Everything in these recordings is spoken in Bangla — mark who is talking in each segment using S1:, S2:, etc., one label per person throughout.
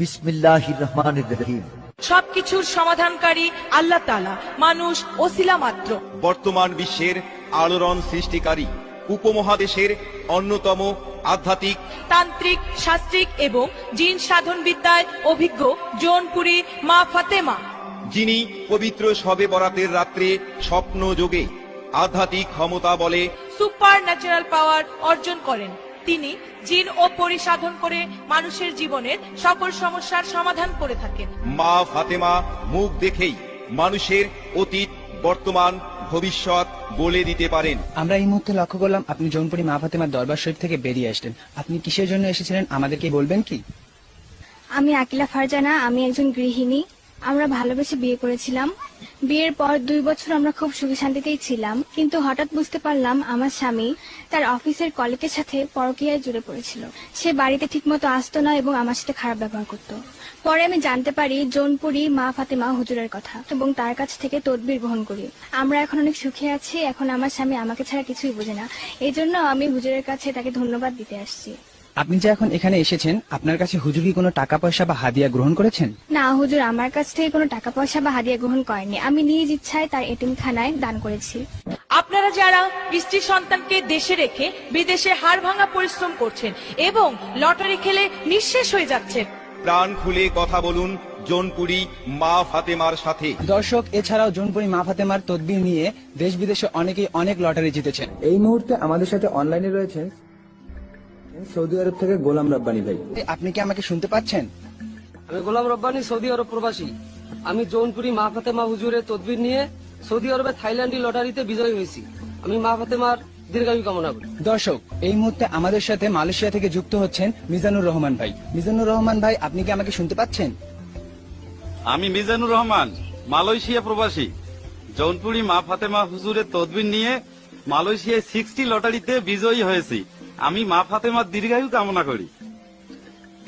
S1: বিসমিল্লাহ রহমান রহিম।
S2: সবকিছুর সমাধানকারী আল্লাহ তালা মানুষ ওসিলা মাত্র।
S3: বর্তমান বিশ্বের আলোড়ন সৃষ্টিকারী উপমহাদেশের অন্যতম আধ্যাত্মিক
S2: তান্ত্রিক শাস্ত্রিক এবং জিন সাধন বিদ্যায় অভিজ্ঞ জৌনপুরী মা ফাতেমা।
S3: যিনি পবিত্র শবে বরাতের রাত্রে স্বপ্ন যোগে আধ্যাত্মিক ক্ষমতা বলে
S2: সুপার ন্যাচারাল পাওয়ার অর্জন করেন। তিনি জিন ও পরিসাধন করে মানুষের জীবনের সকল সমস্যার সমাধান করে থাকেন।
S3: মা ফাতেমা মুখ দেখেই মানুষের অতীত বর্তমান ভবিষ্যৎ বলে দিতে পারেন।
S4: আমরা এই মুহূর্তে লক্ষ্য করলাম আপনি জৌনপুরি মা ফাতেমার দরবার শরীফ থেকে বেরিয়ে আসলেন। আপনি কিসের জন্য এসেছিলেন? আমাদেরকে বলবেন কি?
S5: আমি আকিলা ফারজানা আমি একজন গৃহিণী। আমরা ভালোবেসে বিয়ে করেছিলাম। বিয়ের পর দুই বছর আমরা খুব সুখী শান্তিতেই ছিলাম। কিন্তু হঠাৎ বুঝতে পারলাম আমার স্বামী তার অফিসের কলিকের সাথে পরকীয়ায় জুড়ে পড়েছিল। সে বাড়িতে ঠিকমতো আসতো না এবং আমার সাথে খারাপ ব্যবহার করত। পরে আমি জানতে পারি জোনপুরি মা ফাতেমা হুজুরের কথা এবং তার কাছ থেকে তদবির গ্রহণ করি। আমরা এখন অনেক সুখে আছি, এখন আমার স্বামী আমাকে ছাড়া কিছুই বোঝে না। এই জন্য আমি হুজুরের কাছে তাকে ধন্যবাদ দিতে আসছি।
S4: আপনি যে এখন এখানে এসেছেন আপনার কাছে হুজুর কি কোনো টাকা পয়সা বা হাদিয়া গ্রহণ করেছেন?
S5: না হুজুর আমার কাছ থেকে কোনো টাকা পয়সা বা হাদিয়া গ্রহণ করেনি আমি নিজ ইচ্ছায় তার এতিমখানায় দান করেছি।
S2: আপনারা যারা স্ত্রী সন্তানকে দেশে রেখে বিদেশে হাড় ভাঙা পরিশ্রম করছেন এবং লটারি খেলে নিঃশেষ হয়ে যাচ্ছেন
S3: প্রাণ খুলে কথা বলুন জোনপুরি মা ফাতেমার সাথে।
S4: দর্শক এছাড়াও জৌনপুরি মা ফাতেমার তদবির নিয়ে দেশ বিদেশে অনেকেই অনেক লটারি জিতেছেন।
S6: এই মুহূর্তে আমাদের সাথে অনলাইনে রয়েছেন সৌদি আরব থেকে গোলাম রব্বানি ভাই।
S4: আপনি কি আমাকে শুনতে পাচ্ছেন?
S7: আমি গোলাম রব্বানি সৌদি আরব প্রবাসী। আমি জৌনপুরি মা ফাতেমা হুজুরের তদবির নিয়ে সৌদি আরবে থাইল্যান্ডি লটারিতে বিজয়ী হয়েছি। আমি মা ফাতেমার দীর্ঘায়ু কামনা করি।
S4: দর্শক এই মুহূর্তে আমাদের সাথে মালয়েশিয়া থেকে যুক্ত হচ্ছেন মিজানুর রহমান ভাই। মিজানুর রহমান ভাই আপনি কি আমাকে শুনতে পাচ্ছেন?
S8: আমি মিজানুর রহমান মালয়েশিয়া প্রবাসী। জৌনপুরি মা ফাতেমা হুজুরের তদবির নিয়ে মালয়েশিয়ায় সিক্সটি লটারিতে বিজয়ী হয়েছি। আমি মা ফাতেমার দীর্ঘায়ু কামনা করি।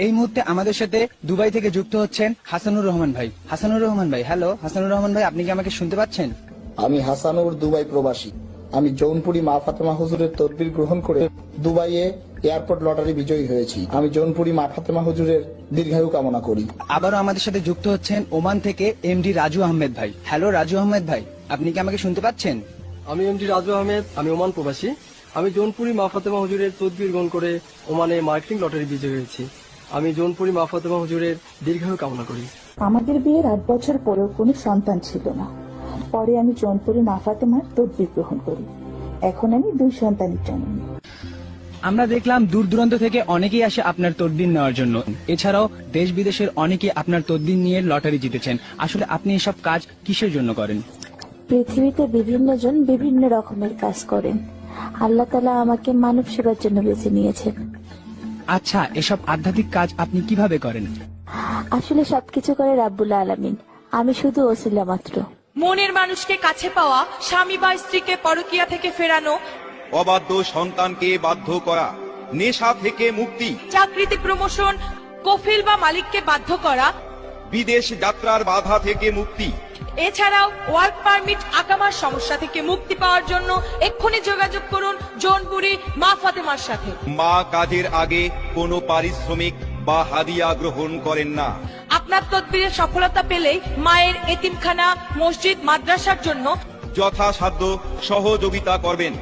S4: এই মুহূর্তে আমাদের সাথে দুবাই থেকে যুক্ত হচ্ছেন হাসানুর রহমান ভাই। হাসানুর রহমান ভাই হ্যালো হাসানুর রহমান ভাই আপনি কি আমাকে শুনতে পাচ্ছেন?
S9: আমি হাসানুর দুবাই প্রবাসী। আমি জৌনপুরি মা ফাতেমা হুজুরের তদবির গ্রহণ করে দুবাইয়ে এয়ারপোর্ট লটারি বিজয়ী হয়েছি। আমি জৌনপুরি মা ফাতেমা হুজুরের দীর্ঘায়ু কামনা করি।
S4: আবারও আমাদের সাথে যুক্ত হচ্ছেন ওমান থেকে এমডি রাজু আহমেদ ভাই। হ্যালো রাজু আহমেদ ভাই আপনি কি আমাকে শুনতে পাচ্ছেন?
S7: আমি এমডি রাজু আহমেদ আমি ওমান প্রবাসী। আমি জৌনপুরি মা ফাতেমা হুজুরের তদবির গ্রহণ করে ওমানে মার্কেটিং লটারি বিজয়ী হয়েছি আমি জৌনপুরি মা ফাতেমা হুজুরের দীর্ঘায়ু কামনা করি।
S10: আমাদের বিয়ের আট বছর পরেও কোনো সন্তান ছিল না। পরে আমি জৌনপুরি মা ফাতেমার তদবির গ্রহণ করি। এখন আমি দুই সন্তানের জননী
S4: আমরা দেখলাম দূর দূরান্ত থেকে অনেকেই আসে আপনার তদবির নেওয়ার জন্য। এছাড়াও দেশ বিদেশের অনেকেই আপনার তদবির নিয়ে লটারি জিতেছেন। আসলে আপনি এসব কাজ কিসের জন্য করেন?
S10: পৃথিবীতে বিভিন্ন জন বিভিন্ন রকমের কাজ করেন। আল্লাহ তালা আমাকে মানব সেবার জন্য বেছে নিয়েছেন।
S4: আচ্ছা এসব আধ্যাত্মিক কাজ আপনি কীভাবে করেন?
S10: আসলে সবকিছু করে রাব্বুল আলামিন। আমি শুধু ওসিলা মাত্র।
S2: মনের মানুষকে কাছে পাওয়া স্বামী বা স্ত্রীকে পরকিয়া থেকে ফেরানো
S3: অবাধ্য সন্তানকে বাধ্য করা নেশা থেকে মুক্তি।
S2: চাকরিতে প্রমোশন কফিল বা মালিককে বাধ্য করা
S3: বিদেশ যাত্রার বাধা থেকে মুক্তি।
S2: এছাড়াও ওয়ার্ক পারমিট আকামার সমস্যা থেকে মুক্তি পাওয়ার জন্য এক্ষুনি যোগাযোগ করুন জোনপুরি মা ফাতেমার সাথে।
S3: মা কাজের আগে কোনো পারিশ্রমিক বা হাদিয়া গ্রহণ করেন না।
S2: আপনার তদবিরের সফলতা পেলেই মায়ের এতিমখানা মসজিদ মাদ্রাসার জন্য
S3: যথাসাধ্য সহযোগিতা করবেন।